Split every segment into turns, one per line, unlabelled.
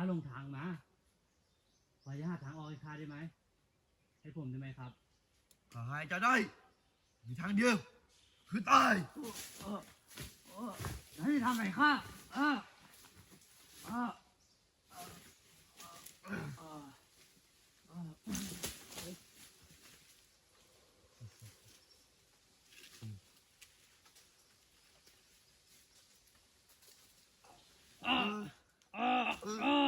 ข้าลงทางมาขออนุญาตทางออกให้ข้าได้ไหม ให้ผมได้ไหมครับ
ข้าให้เจะได้ มีทางเดียว คือตาย
เออเออให้ทำไหนข้าเออเออเออเออเออเออ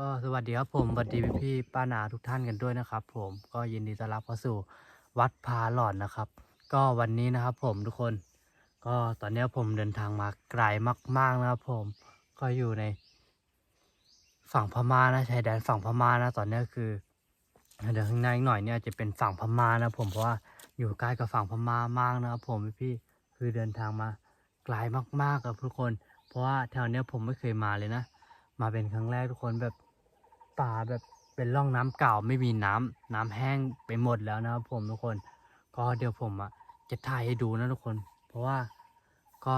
ก็สวัสดีครับผมสวัสดีพี่พี่ป้านาทุกท่านกันด้วยนะครับ ผมก็ยินดีต้อนรับเข้าสู่วัดพาหลอนนะครับ ก็วันนี้นะครับผมทุกคน ก็ตอนนี้ผมเดินทางมาไกลมาก ๆนะครับ ผมก็อยู่ใน ฝั่งพม่านะชายแดนฝั่งพม่านะ ตอนนี้คือเดี๋ยวข้างในอีกหน่อยเนี่ยจะเป็นฝั่งพม่านะผมเพราะว่าอยู่ใกล้กับฝั่งพม่ามากนะครับ ผมพี่ๆคือเดินทางมาไกลมากๆครับทุกคน เพราะว่าแถวเนี้ยผมไม่เคยมาเลยนะมาเป็นครั้งแรกทุกคนแบบ ป่าแบบเป็นร่องน้ำเก่าไม่มีน้ำน้ำแห้งไปหมดแล้วนะครับผมทุกคน ก็เดี๋ยวผมอะจะถ่ายให้ดูนะทุกคน เพราะว่าก็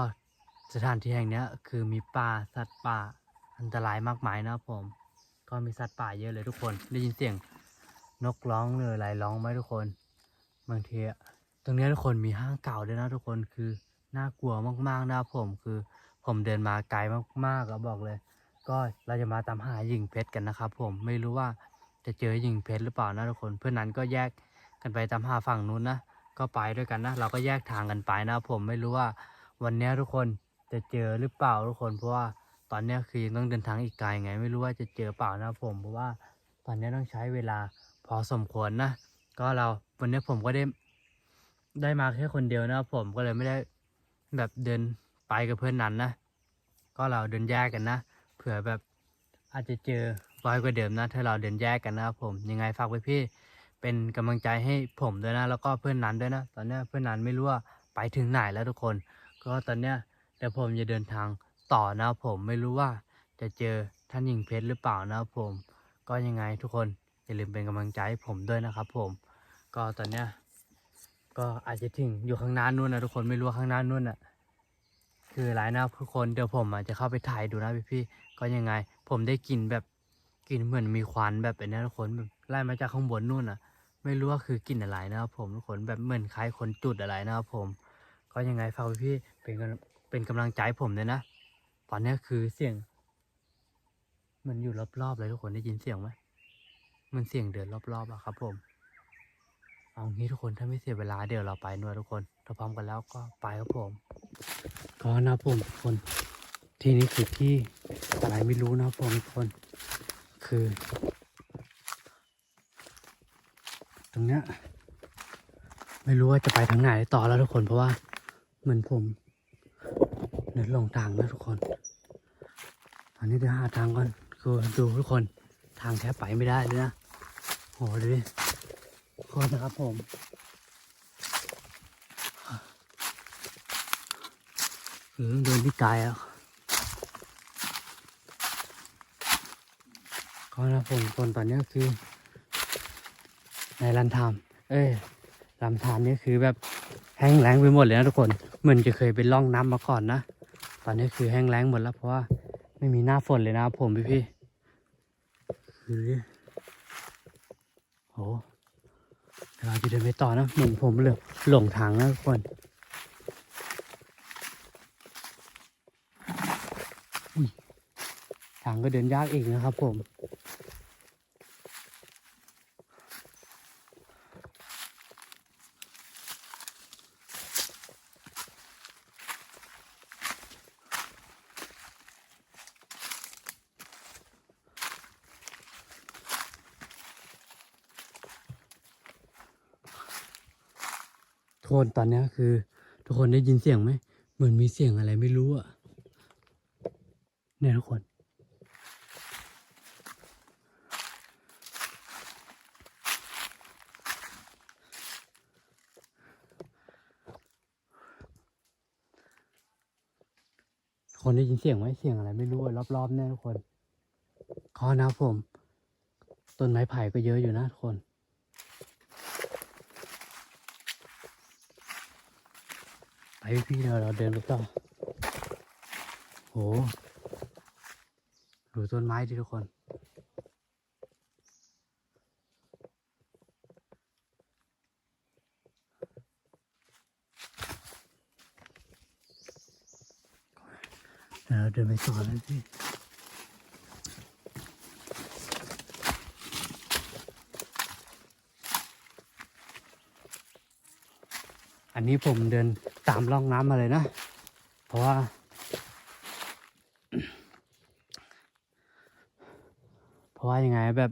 สถานที่แห่งเนี้ยคือมีป่าสัตว์ป่าอันตรายมากมายนะครับผม ก็มีสัตว์ป่าเยอะเลยทุกคน ได้ยินเสียงนกร้องหรืออะไรร้องไหมทุกคนบางทีตรงนี้ทุกคนมีห้างเก่าด้วยนะทุกคนคือน่ากลัวมากๆนะครับผมคือผมเดินมาไกลมากๆอะบอกเลย ก็เราจะมาตามหาหญิงเพชรกันนะครับ ผมไม่รู้ว่าจะเจอหญิงเพชรหรือเปล่านะทุกคน เพื่อนนั้นก็แยกกันไปตามหาฝั่งนู้นนะก็ไปด้วยกันนะ เราก็แยกทางกันไปนะผมไม่รู้ว่าวันนี้ทุกคนจะเจอหรือเปล่าทุกคนเพราะว่าตอนนี้คือยังต้องเดินทางอีกไกลไง ไม่รู้ว่าจะเจอเปล่านะผมเพราะว่าตอนนี้ต้องใช้เวลาพอสมควรนะ ก็เราวันนี้ผมก็ได้ได้มาแค่คนเดียวนะผมก็เลยไม่ได้แบบเดินไปกับเพื่อนนั้นนะ ก็เราเดินแยกกันนะ เผื่อแบบอาจจะเจอร้อยกว่าเดิมนะถ้าเราเดินแยกกันนะครับผมยังไงฝากไว้พี่เป็นกำลังใจให้ผมด้วยนะ แล้วก็เพื่อนนันด้วยนะ ตอนนี้เพื่อนนันไม่รู้ว่าไปถึงไหนแล้วทุกคน ก็ตอนเนี้ยเดี๋ยวผมจะเดินทางต่อนะครับผมไม่รู้ว่าจะเจอท่านหญิงเพชรหรือเปล่านะครับผม ก็ยังไงทุกคนอย่าลืมเป็นกำลังใจให้ผมด้วยนะครับ ผม ก็ตอนเนี้ยก็อาจจะถึงอยู่ข้างหน้านู่นนะทุกคนไม่รู้ว่าข้างหน้านู่นน่ะ คืออะไรนะครับทุกคนเดี๋ยวผมอาจจะเข้าไปถ่ายดูนะพี่ๆก็ยังไง ผมได้กลิ่นแบบกลิ่นเหมือนมีควันแบบเป็นนะทุกคนแบบไล่มาจากข้างบนนู่นอะ ไม่รู้ว่าคือกลิ่นอะไรนะครับผมทุกคนแบบเหมือนคล้ายคนจุดอะไรนะครับผม ก็ยังไงฝากพี่เป็นเป็นกำลังใจผมเลยนะตอนนี้คือเสียงมันอยู่รอบๆเลยทุกคนได้ยินเสียงไหมมันเสียงเดินรอบๆอะครับ ผม เอางี้ทุกคนถ้าไม่เสียเวลาเดี๋ยวเราไปนวดทุกคน ถ้าพร้อมกันแล้วก็ไปครับผมก็นะผมทุกคน ที่นี้คือที่อะไรไม่รู้นะผมทุกคน คือ ตรงเนี้ยไม่รู้ว่าจะไปทางไหนต่อแล้วทุกคนเพราะว่าเหมือนผมเดินหลงทางนะทุกคน ตอนนี้เดี๋ยวหาทางก่อนคือดูทุกคนทางแทบไปไม่ได้เลยนะโหดูดิทุกคนนะครับผม อต้อเดินที่ไกลอะก็นะผมคนตอนนี้คือ ในลันทามเอ้ยลำธารนี่คือแบบแห้งแล้งไปหมดเลยนะทุกคนเหมือนจะเคยเป็นร่องน้ำมาก่อนนะตอนนี้คือแห้งแล้งหมดแล้วเพราะว่าไม่มีหน้าฝนเลยนะผมพี่พี่ๆคือโหเดี๋ยวเราจะเดินไปต่อนะเหมือนผมเลยหลงทางนะทุกคนางก็เดินยากอีกนะครับผมทุกคนตอนนี้คือ ทุกคนได้ยินเสียงไหม เหมือนมีเสียงอะไรไม่รู้อะเนี่ยทุกคน คนได้ยินเสียงไหมเสียงอะไร ไม่รู้รอบๆแน่ทุกคนคอนะผม ต้นไม้ไผ่ก็เยอะอยู่นะทุกคนไปพี่เราเราเดินไปต่อโหดูต้นไม้ดิทุกคน เดินไปต่อแล้วพี่อันนี้ผมเดินตามร่องน้ำมาเลยนะ เพราะว่า เพราะว่ายังไงแบบ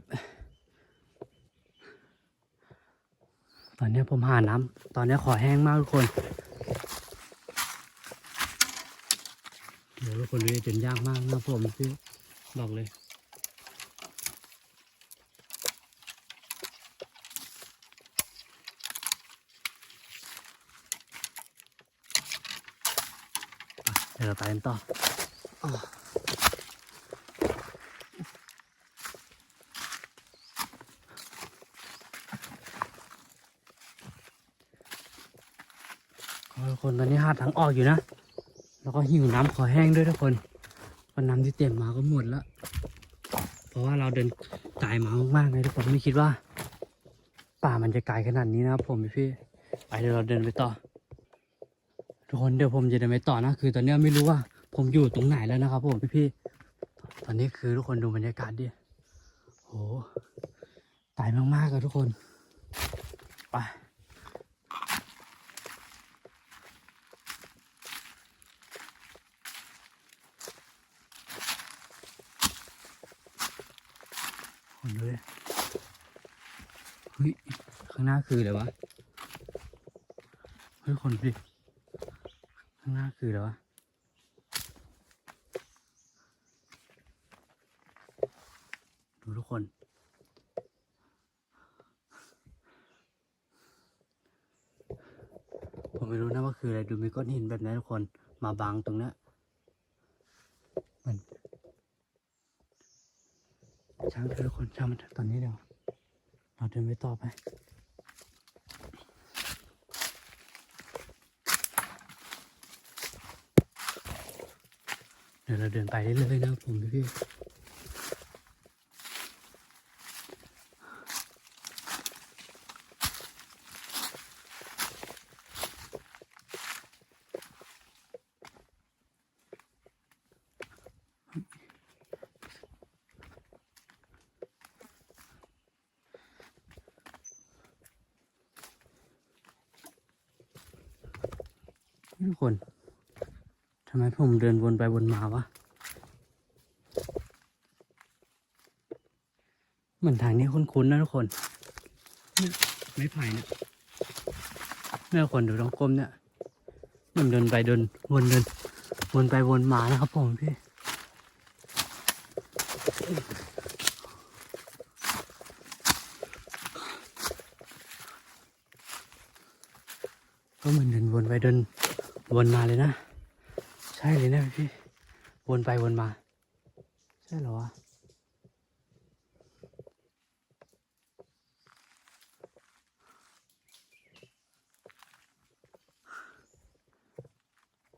ตอนนี้ผมหาน้ำตอนนี้ขอแห้งมากทุกคน เดี๋ยว ทุกคนดูดิเดินยากมากนะผมพี่บอกเลยเดี๋ยวเราไปกันต่ออ้อก็ทุกคนตอนนี้หาทางออกอยู่นะ แล้วก็หิวน้ำขอแห้งด้วยทุกคนเพราะน้ำที่เตรียมมาก็หมดแล้ว เพราะว่าเราเดินไกลมามากๆเลยทุกคนไม่คิดว่า ป่ามันจะไกลขนาดนี้นะครับผมพี่ไปเดี๋ยวเราเดินไปต่อ ทุกคนเดี๋ยวผมจะเดินไปต่อนะ คือตอนนี้ไม่รู้ว่า ผมอยู่ตรงไหนแล้วนะครับผมพี่พี่ๆตอนนี้คือทุกคนดูบรรยากาศดิโหตายมากๆเลยทุกคน นเลยเฮ้ยข้างหน้าคืออะไรวะเฮ้ยคนดิข้างหน้าคืออะไรวะดูทุกคนผมไม่รู้นะว่าคืออะไรดูมีก้อนหินแบบนี้ทุกคนมาบังตรงเนี้ยมัน ช้างเถอทุกคนช้างมันตอนนี้เดี๋ยวเราเดินไปต่อไปเดี๋ยวเราเดินไปเรื่อยๆนะผมพี่ ทุกคนทำไมผมเดินวนไปวนมาวะเหมือนทางนี้คุ้นๆนะทุกคน ไม่ไผ่เนี่ยเนี่ยทุกคนดูตรงก้มเนี่ยมันเดินไปเดินวนเดินวนไปวนมานะครับผมพี่ก็เหมือนเดินวนไปเดิน วนมาเลยนะ ใช่เลยนะพี่วนไปวนมา ใช่เหรอวะ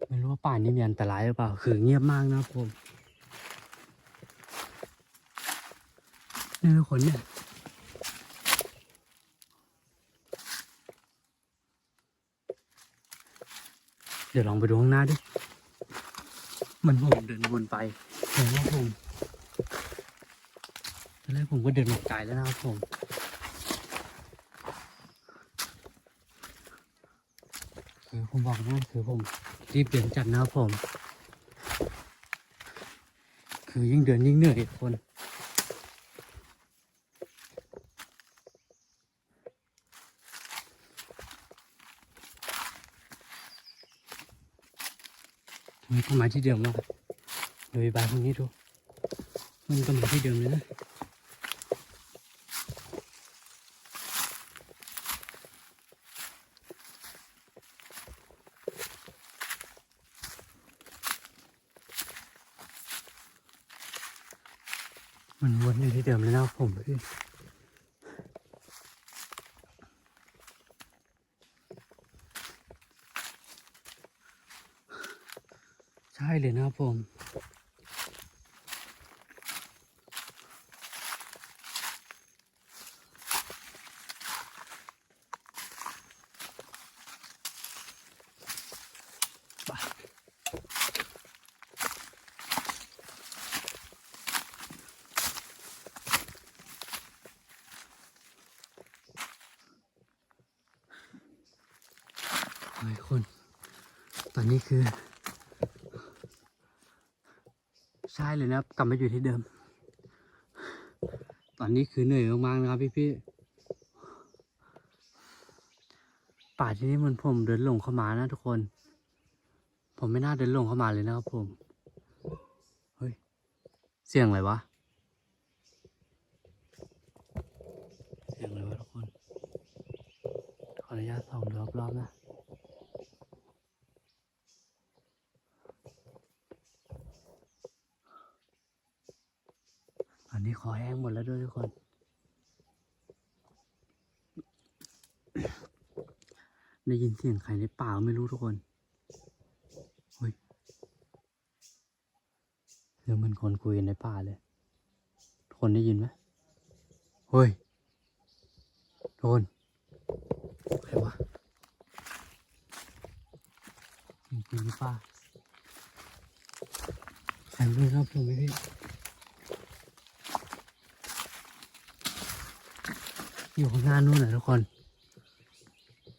ไม่รู้ว่าป่านนี้มีอันตรายหรือเปล่า คือเงียบมากนะครับผมนี่ทุกคนเนี่ย ดี๋ยวลองไปดูข้างหน้าดิ มันผมเดินวนไปแต่ว่าผมตอนแรกผมก็เดินมาไกลแล้วนะครับผมคือผมบอกนะคือผมรีบเดินจัดนะครับผม คือยิ่งเดินยิ่งเหนื่อยคน มัก็มาที่เดิมแล้วโดยบายพวกนี้ดู มันก็มาที่เดิมเลยนะมันวนอยู่ที่เดิมเลยนะผมพี่ เลยนะครับผมเฮ้ยคุณตอนนี้คือ ใช่เลยนะครับกลับมาอยู่ที่เดิม ตอนนี้คือเหนื่อยมากๆนะครับพี่พี่ๆป่าที่นี่มันผมเดินหลงเข้ามานะทุกคน ผมไม่น่าเดินหลงเข้ามาเลยนะครับผมเฮ้ยเสียงอะไรวะเสียงอะไรวะทุกคนขออนุญาตส่องรอบๆนะ อันนี้ คอแห้งหมดแล้วด้วยทุกคน ได้ยินเสียงใครในป่าไม่รู้ทุกคนเฮ้ยเสียงเหมันคนคุยกันในป่าเลย ทุกคนได้ยินไหมเฮ้ยทุกคนใครวะจริงๆป่าใครไม่รู้ครับผมไม่พี่ อยู่ข้างหน้านู่นนะทุกคน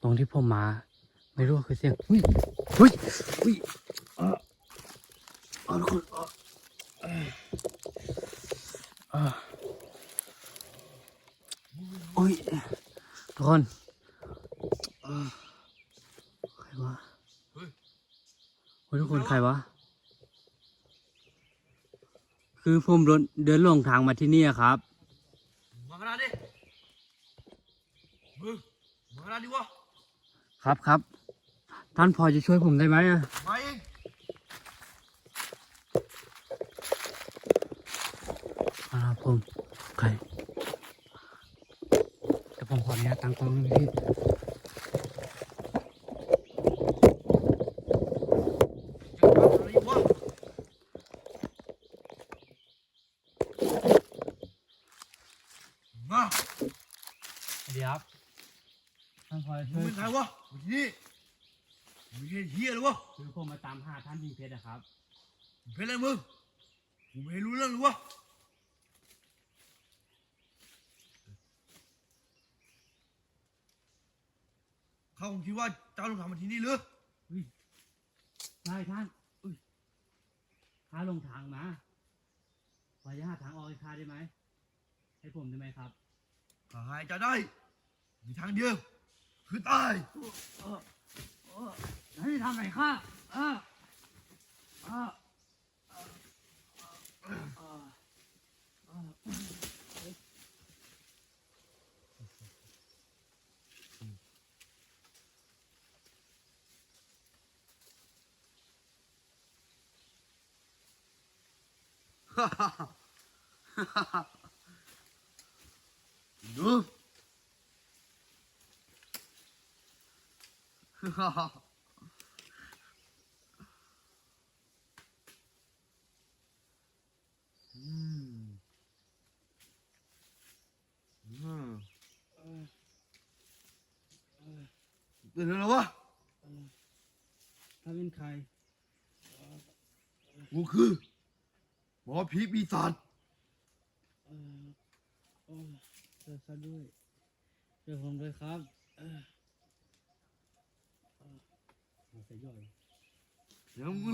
ตรงที่ผมมา ไม่รู้ว่าคือเสียงอุ้ยอุ้ยอุ้ยเออเออทุกคนเออเอออุ้ยทุกคนใครวะ
เฮ้ย
ทุกคนใครวะ คือผมเดินเดินหลงทางมาที่นี่ครับ
มาขนาดดิมึงมาขนา ดดิวะ
ครับครับ ท่านพอจะช่วยผมได้ไหมอะ
มาเอง
ครับผมใครเดี๋ยวผมขออนุญาตตั้งกล้องนะพี่
จะมาขนาดดิวะมา
สวัสดีครับ ท่านพอจะ
มึ
ช่
ง
วย
เป็นใครวะมาที่นี่มึงเป็นเฮียเลยวะ
คือผมมาตามหาท่านพิงเพชรนะครับ
มึงเป็นอะไรมึงกูไม่รู้เรื่องเลยวะเขาคงคิดว่าเจ้าต้องทำมาที่นี่หรือ
ใช่ท่านอุ้ยข้าลงทางมาพอจะหาทางออกให้ข้าได้ไหม ให้ผมได้ไหมครับ
ถ้าหายใจได้มีทางเดียว คือตาย
ให้ทำไหนข้าเออเออเออ
ดู อืมอืมเป็นอะไรวะ
ถ้าเป็นใคร
กูคือหมอผีปีศาจ
เออเออเจอซะด้วยเจอผมด้วยครับเออ มาใส่ย่อย
เสียงมึง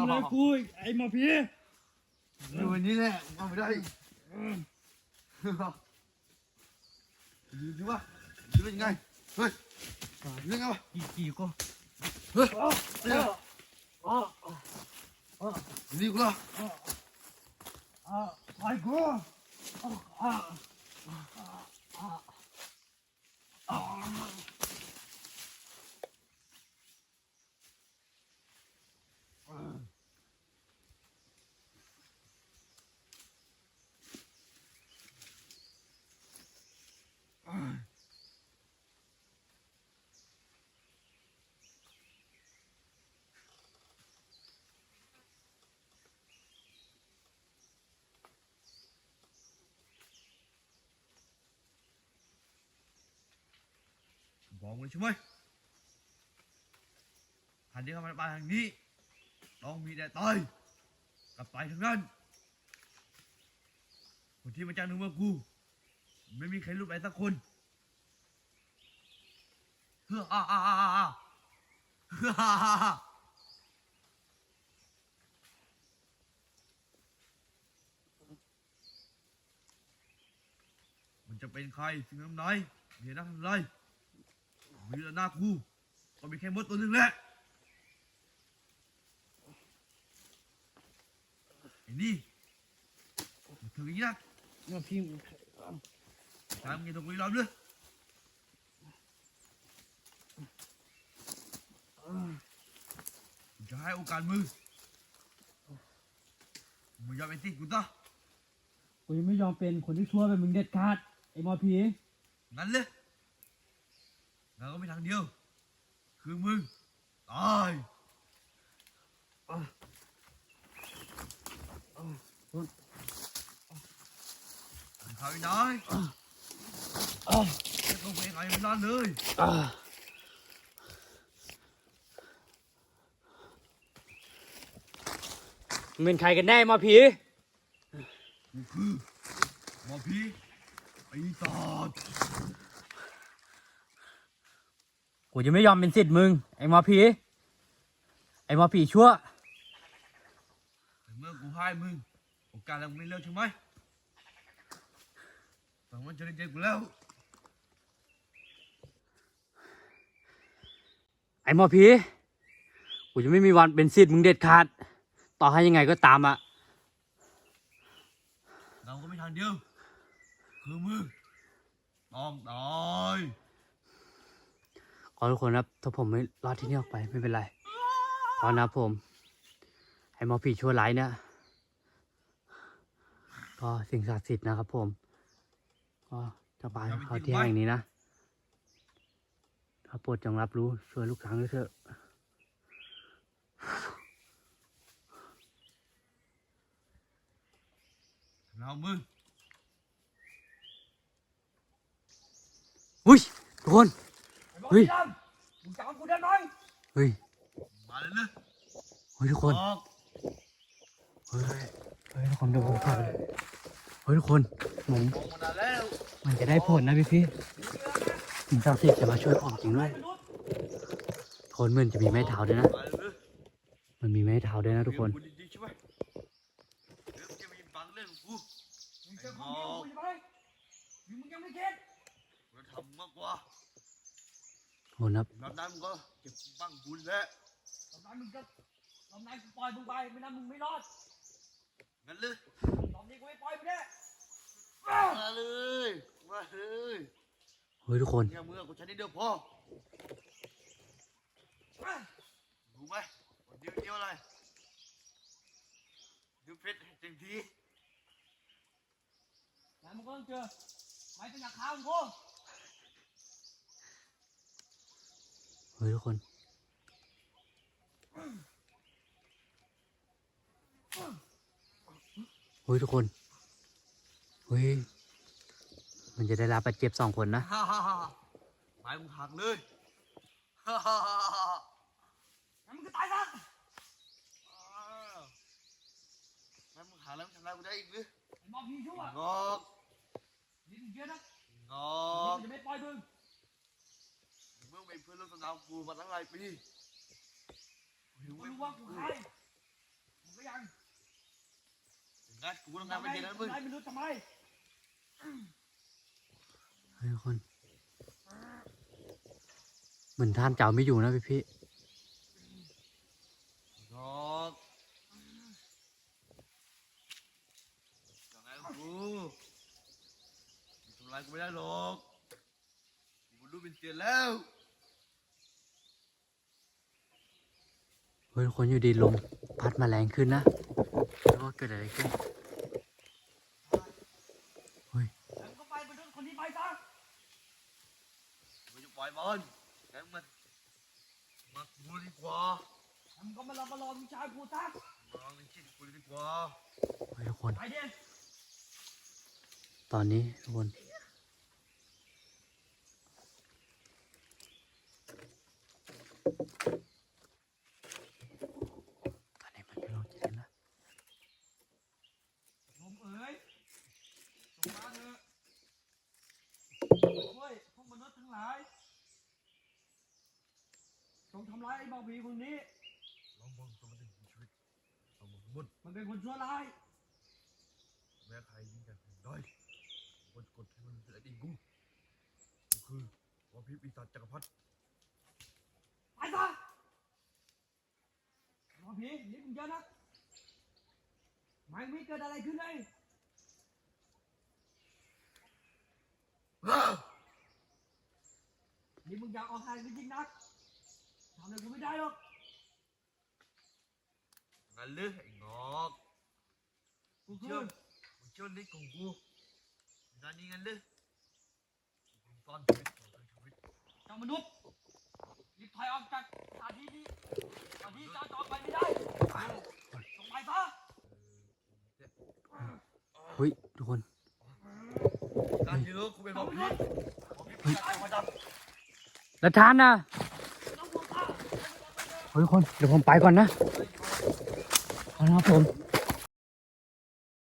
ทำอะไรกูอีกไอ้หมอผี
อยู่วันนี้แหละเอาไม่ได้ดูดิวะดูเป็นยังไงเฮ้ยดูยังไงวะ
กี่กี่ก็
เฮ้ยเนี่ย
อ๋อ
นี่กูละ
อ่าไอ้กูอ่าอ่าอ่า
บอกเลยใช่ไหมทันที่เข้ามาในบ้านทางนี้ ต้องมีแต่ตายกับตายทั้งนั้นคนที่มาจ้างนึกว่ากู ไม่มีใครรู้อะไรสักคนเฮ้ออ่าอ่าอ่าอ่าเฮ้ออ่าอ่ามันจะเป็นใครสิ่งน้ำไหนเดี๋ยวนักทำไรมีแต่หน้ากูก็มีแค่มดตัวหนึ่งแหละไอ้นี่มาถึงอีกนะ
หมอผี
ตางนี้รอบเลยกูจะาสมึงมึงยอมเป็นที่กูต่อ
กูยังไม่ยอมเป็นคนที่ชั่วเป็นมึงเด็ดขาดไอ้หมอผี
งั้นเลยงั้นก็มีทางเดียวคือมึงตายเขาอีกน้อย
อ่า
ไม่ต้องไปไหนไม่นานเลย
มึงเป็นใครกันแน่หมอผี
กูคือหมอผีไอ้ตอด
กูจะไม่ยอมเป็นสิทธิ์มึง ไอ้หมอผี ไอ้หมอผีชั่ว
แต่เมื่อกูให้มึงโอกาสแล้วมึงไม่เลิกใช่ไหม แต่มันจะได้เจอกูแล้ว
ไอ้หมอผีกูจะไม่มีวันเป็นสิทธิ์มึงเด็ดขาด ต่อให้ยังไงก็ตามอะ
เราก็ไม่ทางเดียว คือมึงต้องตาย
ขอทุกคนครับ ถ้าผมไม่รอดที่นี่ออกไปไม่เป็นไรเพราะนะผม ไอ้หมอผีชั่วร้ายเนี่ยก็สิ่งศักดิ์สิทธิ์นะครับผม ก็จะบายเขาที่แห่งนี้นะถ้าโปรดจงรับรู้ช่วยลูกช้างด้วยเถอะ
เรามึง
อุ้ยทุกคน
ไอ้หมอ
เฮ้ย
ผีดำมึงจำกูได้ไหม
เฮ้ย
มาเลยเลย
เฮ้ยทุกคน
ออก
เฮ้ยเฮ้ยทุกคนเดี๋ยวผมพาไปเฮ้ยทุกคนเหมือน
มัน
จะได้ผลนะพี่พี่สิ่งศักดิ์สิทธิ์จะมาช่วยออกจริงด้วยทนเหมือนจะมีไม้เท้าด้วยนะ
มั
นมีไม้เท้าด้วยนะทุกคน
เดี๋ยวกูดีๆใช่ไหมเดี๋ยวมึงจะมายินฟังเรื่อ
นครับ
รอบนั้นมึงก็เก็บบ้างบุญแล้ว
ตอนนั้นมึงก็ตอนนั้นกูปล่อยมึงไปไม่นั้นมึงไม่รอด
งั้นเลย
ตอนนี้กูไม่ปล่อยมึงแน่
มาเลย มาเลย
เฮ้ยทุกคน
เนี่ยมึงกับกูใช้นิดเดียวพอรู้ไหมวันเดียวเดียวอะไรเดี๋ยวเพชรเต็มที
แล้วมึงก็ต้องเจอไม้เป็นยาขาวมึงกู
เฮ้ยทุกคนเฮ้ยทุกคนเฮ้ย มันจะได้รับบาดเจ็บสองคนนะ
ฮ่าฮ่าฮ่าไม้มึงหักเลยฮ่าฮ่าฮ่าฮ่า
งั้นมึงก็ตายซะ
ไม้มึงหักแล้วมึงทำอะไรกูได้อีกหรือ
ไอ้หมอผีชั่ว
งอก
นี่มึงเยอะนะ
งอ
นี่
ก
กูจะไม่ปล่อยมึง
มึงเป็นเพื่อนร่วมสนามกูมาตั้งหลายปีกูรู้
กู
ไหม
รู้ว่ากูใครมึงก็ยัง
งั้นกูต้องงานไม่เย็นนะมึง
ทำไมไม่รู้ทำไม
เฮ้ย ทุกคน เหมือนท่านเจ้าไม่อยู่นะพี่พี่
นอกยังไงกูทำลายกูไม่ได้หรอกกูรู้เป็นเสียแล้ว
เฮ้ยทุกคนอยู่ดีลมพัดมาแรงขึ้นนะไม่รู้ว่าเกิดอะไรขึ้น เฮ้ย
แล้วมึงก็ไปไปโดนคนนี้ไปซะ
กูจะปล่อยบอลงั้นมันมากูดีกว่า
แล้วมึงก็มาลองมาลองวิชากูซะ
มาลองในชีวิตกูดีกว่า
เฮ้ยทุกคน
ไปดิ
ต อนนี้ทุกคนตอนนี้มันไม่ลงจริงๆนะ
ลมเอ๋ยจงมาเถอะช่วยพวกมนุษย์ทั้งหลายจงทำร้ายไอ้เบาผีคนนี้
ลองมองตัวมันในชีวิตลองมองมุด
มันเป็นคนชั่วร้าย
แม้ใครยิ่งกันได้ก ดกดให้มันเป็นไอ้ดิกูก็คือวอพิปีศาจจักรพรรดิ
ไปซะเบาผีนี่มึงเยอะนักมันไม่เกิดอะไรขึ้นเลย
ว้าว
นี่มึงอยากออกทางจริงๆนักทำอะไรกูไม่ได้หรอก
งั้นเลยไอ้งอก
กู
มึง
คื
เชื่อ
อ
มึงเชื่อเล็กของกู งานนี้งั้นเลยมึงซ่อน
เจ้ามนุษย์รีบถอยออกจากสถานที่นี้สถานที่เจ้าจออกไปไม่ได้
ไป
ส่งไปซะ
เฮ้ยทุกคน
การเยอะกูเป็นวอพิวอพิปีศาจจักรพรรดิ
แล้วทานนะเฮ้ยทุกคน เดี๋ยวผมไปก่อนนะขอนะครับผม